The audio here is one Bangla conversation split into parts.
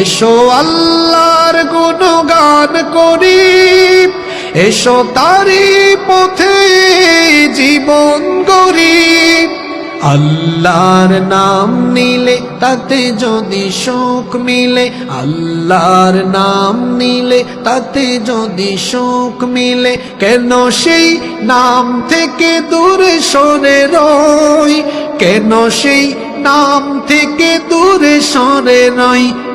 এসো আল্লাহর গুণগান করি। এসো তারি পথে জীবন গড়ি। আল্লাহর নাম নিলে তাতে যদি সুখ মিলে, আল্লাহর নাম নিলে তাতে যদি সুখ মিলে, কেন সেই নাম থেকে দূরে সরে রই? কেন সেই নাম থেকে দূরে সরে নয়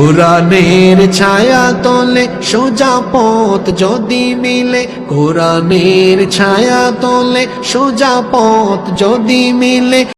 কোরআনের ছায়া তলে সোজা পথ যদি মিলে কোরআনের ছায়া তলে সোজা পথ যদি মিলে